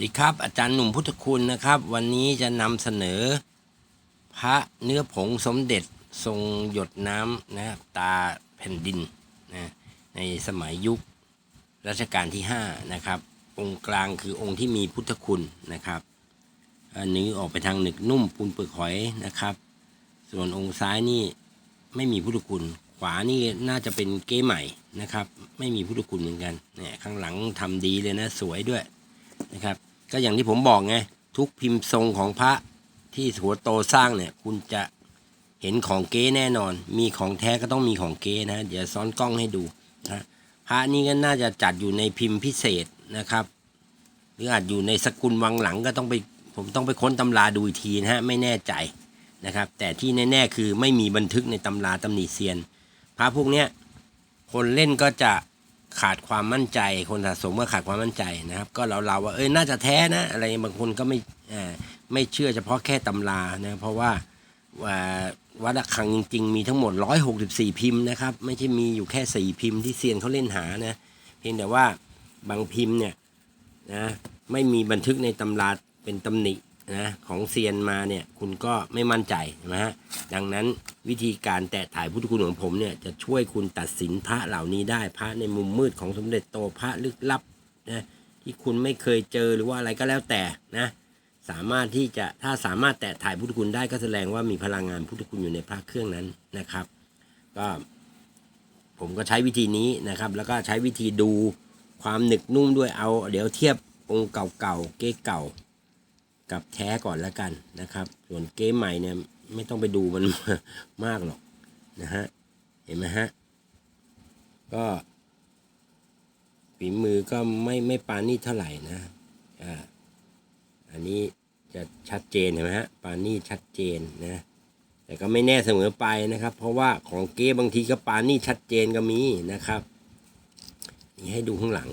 ดีครับ อาจารย์หนุ่มพุทธคุณนะครับ วันนี้จะนำเสนอ พระเนื้อผงสมเด็จทรงหยดน้ำนะตาแผ่นดินนะในสมัยยุครัชกาลที่5นะครับองค์กลางคือองค์ที่มีพุทธคุณนะครับอันนี้อออกไปทางหนึกนุ่มปูนเปลือกหอยนะครับ ส่วนองค์ซ้ายนี่ไม่มีพุทธคุณ ขวานี่น่าจะเป็นเก้ใหม่นะครับ ไม่มีพุทธคุณเหมือนกันเนี่ยข้างหลังทำดีเลยนะสวยด้วยนะครับ ก็อย่างที่ผมบอกไง ทุกพิมพ์ทรงของพระที่หัวโตสร้างเนี่ย คุณจะเห็นของเก๊แน่นอน มีของแท้ก็ต้องมีของเก๊นะ เดี๋ยวซ้อนกล้องให้ดูนะพระนี่ก็น่าจะจัดอยู่ในพิมพ์พิเศษนะครับ หรืออาจอยู่ในสกุลวังหลังก็ต้องไปผมต้องไปค้นตำราดูอีกทีนะฮะไม่แน่ใจนะครับ แต่ที่แน่ๆคือไม่มีบันทึกในตำราตำหนิเซียน พระพวกเนี้ยคนเล่นก็จะ ขาดความมั่นใจ คนสะสมก็ขาดความมั่นใจนะครับ ก็เราเราว่าเอ้ยน่าจะแท้นะ อะไรบางคนก็ไม่ไม่เชื่อเฉพาะแค่ตำรานะเพราะว่าว่าวัดระฆังจริง ๆ มีทั้งหมด 164 พิมพ์นะครับ ไม่ใช่มีอยู่แค่ 4 พิมพ์ที่เซียนเขาเล่นหานะเพียงแต่ว่าบางพิมพ์เนี่ยนะไม่มีบันทึกในตำราเป็นตำหนินะของเซียนมาเนี่ยคุณก็ไม่มั่นใจใช่ไหมฮะดังนั้น วิธีการแตะถ่ายพุทธคุณของผมเนี่ยจะช่วยคุณตัดสินพระเหล่านี้ได้พระในมุมมืดของสมเด็จโตพระลึกลับนะที่คุณไม่เคยเจอหรือว่าอะไรก็แล้วแต่นะสามารถที่จะถ้าสามารถแตะถ่ายพุทธคุณได้ก็แสดงว่ามีพลังงานพุทธคุณอยู่ในพระเครื่องนั้นนะครับ ก็ผมก็ใช้วิธีนี้นะครับ แล้วก็ใช้วิธีดูความหนึกนุ่มด้วยเอา เดี๋ยวเทียบองค์เก่าๆเก๊เก่า กับแท้ก่อนแล้วกันนะครับ ส่วนเกมใหม่เนี่ย ไม่ต้องไปดูมันมากหรอกนะฮะ เห็นไหมฮะ ก็ฝีมือก็ไม่ไม่ปานี่เท่าไหร่นะอ่าอันนี้จะชัดเจนเห็นไหมฮะปานี่ชัดเจนนะ แต่ก็ไม่แน่เสมอไปนะครับ เพราะว่าของเก้บางทีก็ปานี่ชัดเจนก็มีนะครับ นี่ให้ดูข้างหลัง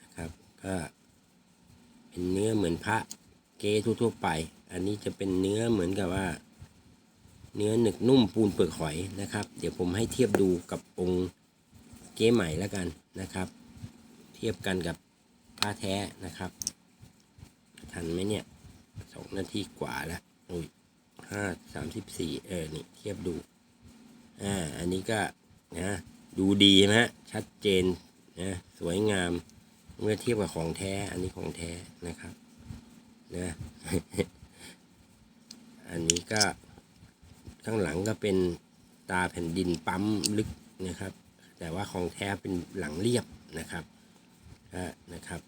นะครับ ก็เป็นเนื้อเหมือนพระเกทั่วๆไป อันนี้จะเป็นเนื้อเหมือนกับว่า เนื้อหนึกนุ่มปูนเปลือกหอยนะครับ เดี๋ยวผมให้เทียบดูกับองค์เก๊ใหม่แล้วกันนะครับ เทียบกันกับผ้าแท้นะครับ ทันไหมเนี่ยสองนาทีกว่าแล้วอุ้ยห้าสามสิบสี่เออนี่เทียบดูอ่าอันนี้ก็นะดูดีนะฮะชัดเจนนะสวยงามเมื่อเทียบกับของแท้อันนี้ของแท้นะครับนะ อันนี้ก็ข้างหลัง ก็เป็นตาแผ่นดินปั๊มลึกนะครับ แต่ว่าของแท้เป็นหลังเรียบนะครับนะครับ